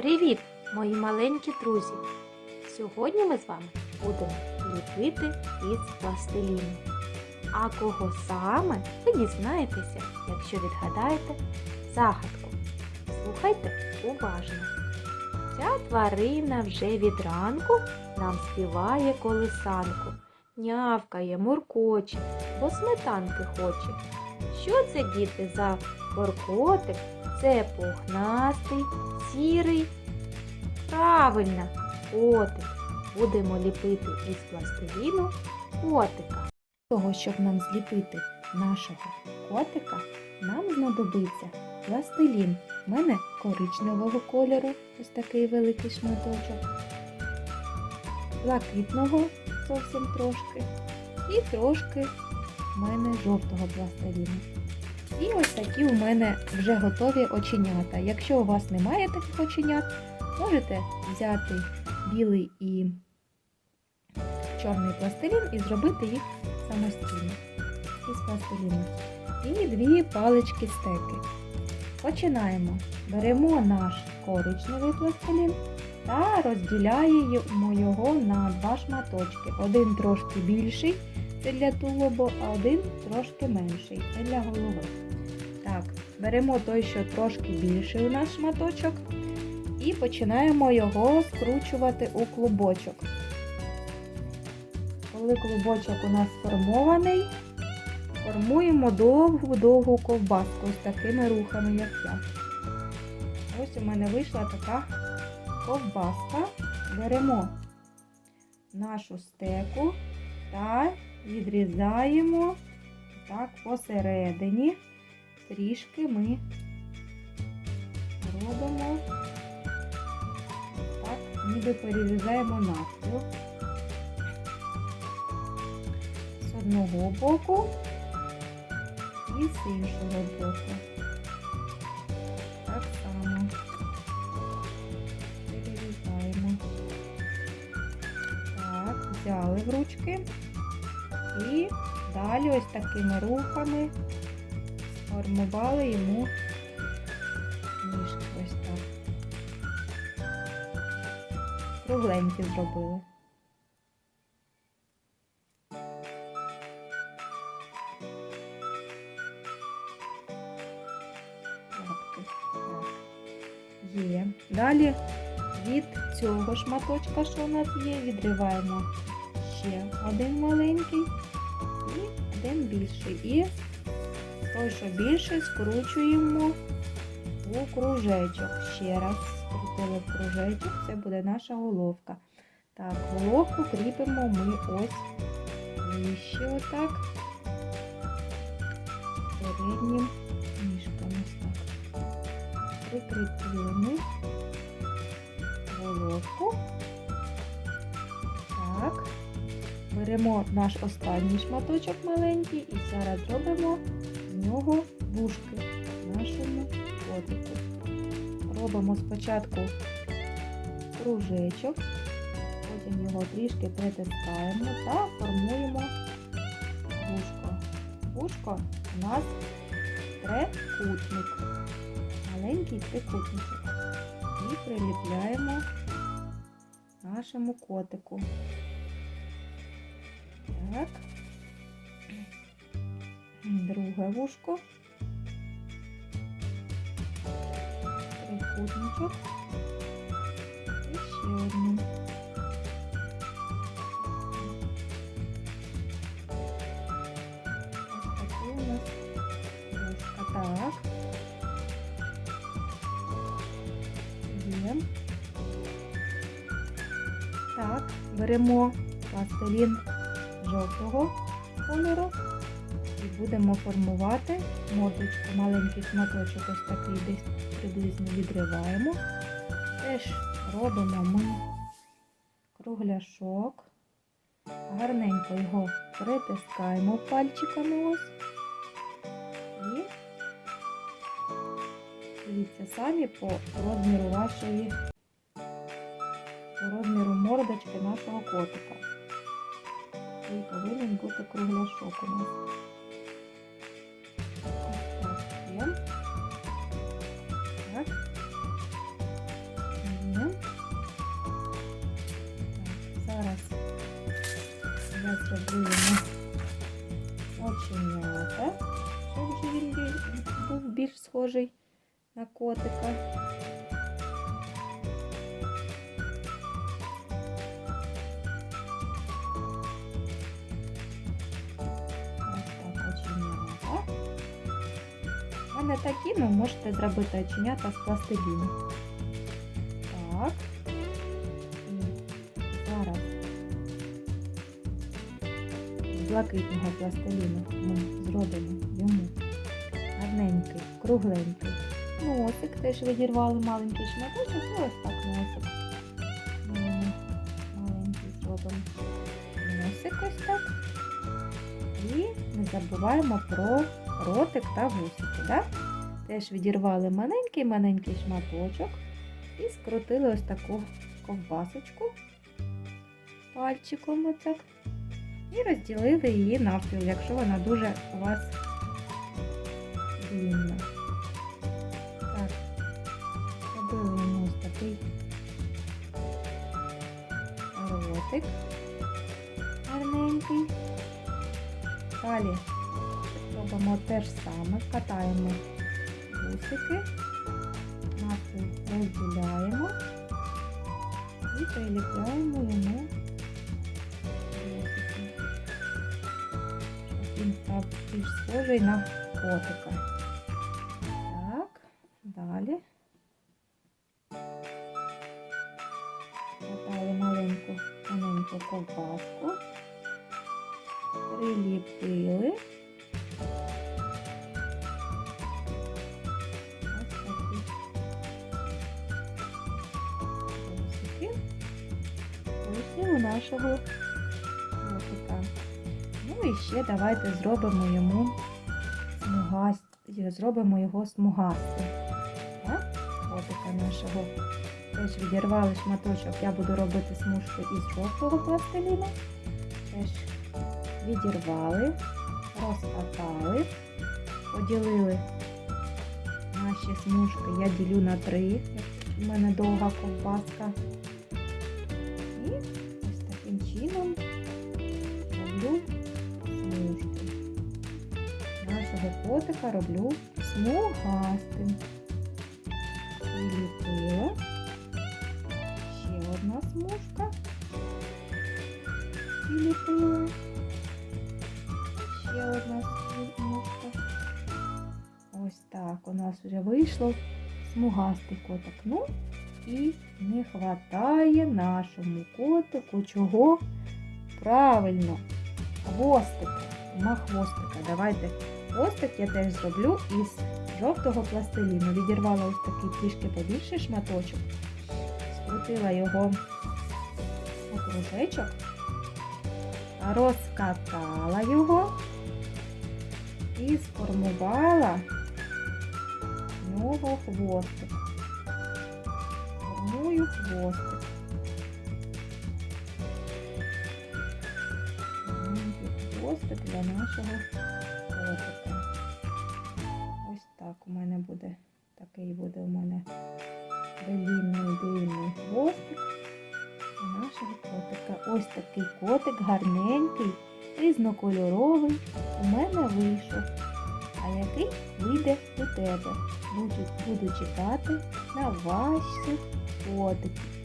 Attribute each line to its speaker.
Speaker 1: Привіт, мої маленькі друзі! Сьогодні ми з вами будемо ліпити із пластиліну. А кого саме ви дізнаєтеся, якщо відгадаєте загадку. Слухайте уважно. Ця тварина вже від ранку нам співає колисанку, нявкає, муркоче, бо сметанки хоче. Що це, діти, за коркотик? Це пухнастий, сірий. Правильно, котик. Будемо ліпити із пластиліну котика. Для того, щоб нам зліпити нашого котика, нам знадобиться пластилін. У мене коричневого кольору, ось такий великий шматочок, блакитного зовсім трошки, і трошки в мене жовтого пластиліну. І ось такі у мене вже готові оченята. Якщо у вас немає таких оченят, можете взяти білий і чорний пластилін і зробити їх самостійно із пластиліну. І дві палички стеки. Починаємо. Беремо наш коричневий пластилін та розділяємо його на два шматочки. Один трошки більший, це для тулубу, а один трошки менший, це для голови. Так, беремо той, що трошки більший у нас шматочок, і починаємо його скручувати у клубочок. Коли клубочок у нас сформований, формуємо довгу-довгу ковбаску з такими рухами, як я. Ось у мене вийшла така ковбаска. Беремо нашу стеку та відрізаємо так посередині. Трішки ми робимо так, ніби перерізаємо навпіл з одного боку і з іншого боку. Так само перерізаємо. Так, взяли в ручки і далі ось такими рухами сформували йому ніжки ось так. Кругленькі зробили. Є. Далі від цього шматочка, що у нас є, відриваємо ще один маленький і один більший. І той, що більше, скручуємо у кружечок. Ще раз скрутили в кружечок, це буде наша головка. Так, головку кріпимо ми ось вище отак. Переднім ніжком ось головку. Так. Беремо наш останній шматочок маленький і зараз робимо з нього вушки нашому котику. Робимо спочатку кружечок, потім його трішки притискаємо та формуємо вушко. Вушко у нас трикутник, маленький трикутничок. І приліпляємо нашому котику. Так. Друге вушко. Трикутничок. І ще одне. Так. Так, беремо пластилін жовтого кольору і будемо формувати мордочку. Маленький шматочок ось такий десь приблизно відриваємо. Теж робимо ми кругляшок. Гарненько його притискаємо пальчиками ось. І дивіться самі по розміру вашої, по розміру мордочки нашого котика. І повинен бути кругляшок у нас. розрізуємо оченята, щоб вже він був більш схожий на котика. Але такі ви можете зробити оченята з пластиліну. Блакитного пластиліну ми зробимо йому гарненький, кругленький носик. Теж відірвали маленький шматочок і ось так носик. Маленький зробимо носик ось так. І не забуваємо про ротик та вусики. Да? Теж відірвали маленький-маленький шматочок і скрутили ось таку ковбасочку пальчиком отак. І розділили її навпіл, якщо вона дуже у вас длинна. Так, зробили йому ось такий ротик гарненький. Далі робимо те ж саме, катаємо вусики, навпіл розділяємо і приліпляємо йому схожий на котика. Так, далі. Катали маленьку, маленьку ковбаску, приліпили. Ось такі. У нашого котика. Ну і ще давайте зробимо йому смугаст... зробимо його смугастим. Котика нашого. Теж відірвали шматочок. Я буду робити смужку із жовтого пластиліну. Теж відірвали, розкатали, поділили наші смужки. Я ділю на три. У мене довга ковбаска. І ось таким чином котика роблю смугастим. Приліпила. Ще одна смужка. Приліпила. Ще одна смужка. Ось так у нас вже вийшло смугастий котик. Ну і не хватає нашому котику чого? Правильно, хвостика. На хвостика. Давайте хвостик я теж зроблю із жовтого пластиліну. Відірвала ось такий трішки побільший шматочок, скрутила його у кружечок, розкатала його і сформувала в нього хвостик. Формую хвостик. Для нашого котика. Мене буде. Такий буде у мене длинний длинний хвостик у нашого котика. Ось такий котик гарненький, різнокольоровий у мене вийшов. А який вийде у тебе? Буду, буду чекати на ваші котики.